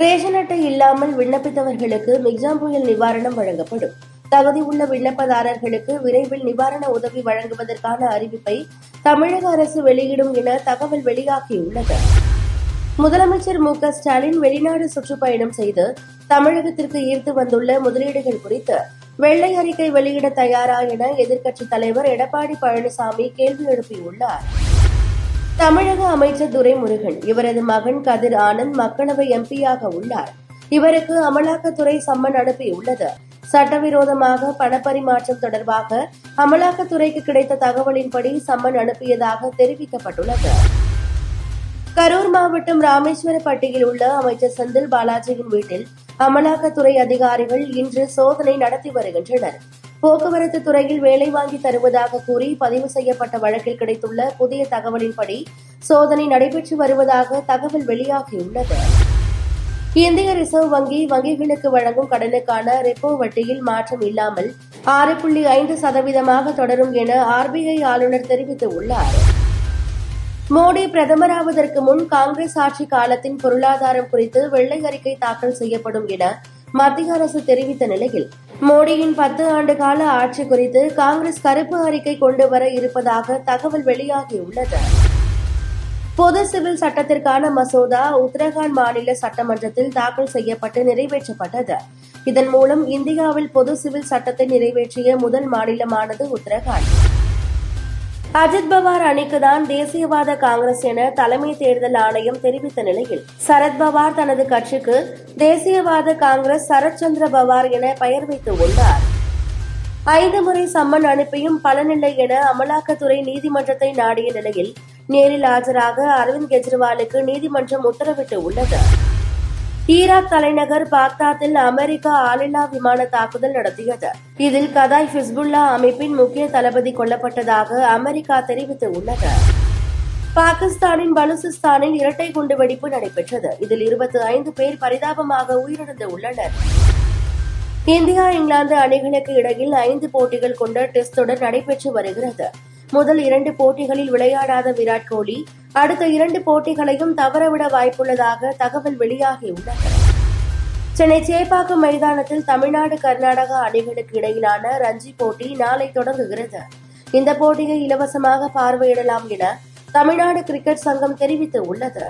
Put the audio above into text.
Ration அட்டை இல்லாமல் விண்ணப்பித்தவர்களுக்கு மிக்சாம் புயல் நிவாரணம் வழங்கப்படும். தகுதி உள்ள விண்ணப்பதாரர்களுக்கு விரைவில் நிவாரண உதவி வழங்குவதற்கான அறிவிப்பை தமிழக அரசு வெளியிடும் என தகவல் வெளியாகியுள்ளது. முதலமைச்சர் மு க ஸ்டாலின் வெளிநாடு சுற்றுப்பயணம் செய்து தமிழகத்திற்கு ஈர்த்து வந்துள்ள முதலீடுகள் குறித்து வெள்ளை அறிக்கை வெளியிட தயாரா என எதிர்க்கட்சித் தலைவர் எடப்பாடி பழனிசாமி கேள்வி எழுப்பியுள்ளார். தமிழக அமைச்சர் துரைமுருகன் இவரது மகன் கதிர் ஆனந்த் மக்களவை எம்பியாக உள்ளார். இவருக்கு அமலாக்கத்துறை சம்மன் அனுப்பியுள்ளது. சட்டவிரோதமாக பணப்பரிமாற்றம் தொடர்பாக அமலாக்கத்துறைக்கு கிடைத்த தகவலின்படி சம்மன் அனுப்பியதாக தெரிவிக்கப்பட்டுள்ளது. கரூர் மாவட்டம் ராமேஸ்வரப்பட்டியில் உள்ள அமைச்சர் செந்தில் பாலாஜியின் வீட்டில் அமலாக்கத்துறை அதிகாரிகள் இன்று சோதனை நடத்தி வருகின்றனர். போக்குவரத்து துறையில் வேலை வாங்கி தருவதாக கூறி பதிவு செய்யப்பட்ட வழக்கில் கிடைத்துள்ள புதிய தகவலின்படி சோதனை நடைபெற்று வருவதாக தகவல் வெளியாகியுள்ளது. இந்திய ரிசர்வ் வங்கி வங்கிகளுக்கு வழங்கும் கடனுக்கான ரெப்போ வட்டியில் மாற்றம் இல்லாமல் ஆறு புள்ளி ஐந்து சதவீதமாக தொடரும் என ஆர்பிஐ ஆளுநர் தெரிவித்துள்ளார். மோடி பிரதமராவதற்கு முன் காங்கிரஸ் ஆட்சி காலத்தின் பொருளாதாரம் குறித்து வெள்ளை அறிக்கை தாக்கல் செய்யப்படும் என மத்திய அரசு தெரிவித்த நிலையில் மோடியின் பத்து ஆண்டு கால ஆட்சி குறித்து காங்கிரஸ் கருப்பு அறிக்கை கொண்டு வர இருப்பதாக தகவல் வெளியாகியுள்ளது. பொது சிவில் சட்டத்திற்கான மசோதா உத்தரகாண்ட் மாநில சட்டமன்றத்தில் தாக்கல் செய்யப்பட்டு நிறைவேற்றப்பட்டது. இதன் மூலம் இந்தியாவில் பொது சிவில் சட்டத்தை நிறைவேற்றிய முதல் மாநிலமானது உத்தரகாண்ட். அஜித் பவார் அணிக்குதான் தேசியவாத காங்கிரஸ் என தலைமை தேர்தல் ஆணையம் தெரிவித்த நிலையில் சரத்பவார் தனது கட்சிக்கு தேசியவாத காங்கிரஸ் சரத்சந்திர பவார் என பெயர் வைத்துள்ளார் ஐந்து முறை சம்மன் அனுப்பியும் பலனில்லை என அமலாக்கத்துறை நீதிமன்றத்தை நாடிய நிலையில் நேரில் ஆஜராக அரவிந்த் கெஜ்ரிவாலுக்கு நீதிமன்றம் உத்தரவிட்டு உள்ளது. ஈராக் தலைநகர் பாக்தாத்தில் அமெரிக்கா ஆளில்லா விமான தாக்குதல் நடத்தியது. இதில் கதாய் ஹிஸ்புல்லா அமைப்பின் முக்கிய தளபதி கொல்லப்பட்டதாக அமெரிக்கா தெரிவித்துள்ளது. பாகிஸ்தானின் பலுசிஸ்தானில் இரட்டை குண்டுவெடிப்பு நடைபெற்றது. இதில் இருபத்தி ஐந்து பேர் பரிதாபமாக உயிரிழந்து உள்ளனர் இந்தியா இங்கிலாந்து அணிகளுக்கு இடையில் ஐந்து போட்டிகள் கொண்ட டெஸ்ட் தொடர் நடைபெற்று வருகிறது. முதல் இரண்டு போட்டிகளில் விளையாடாத விராட் கோலி அடுத்த இரண்டு போட்டிகளையும் தவறவிட வாய்ப்புள்ளதாக தகவல் வெளியாகியுள்ளது. சென்னை சேப்பாக்கம் மைதானத்தில் தமிழ்நாடு கர்நாடகா அணிகளுக்கு இடையிலான ரஞ்சி போட்டி நாளை தொடங்குகிறது. இந்த போட்டியை இலவசமாக பார்வையிடலாம் என தமிழ்நாடு கிரிக்கெட் சங்கம் தெரிவித்துள்ளது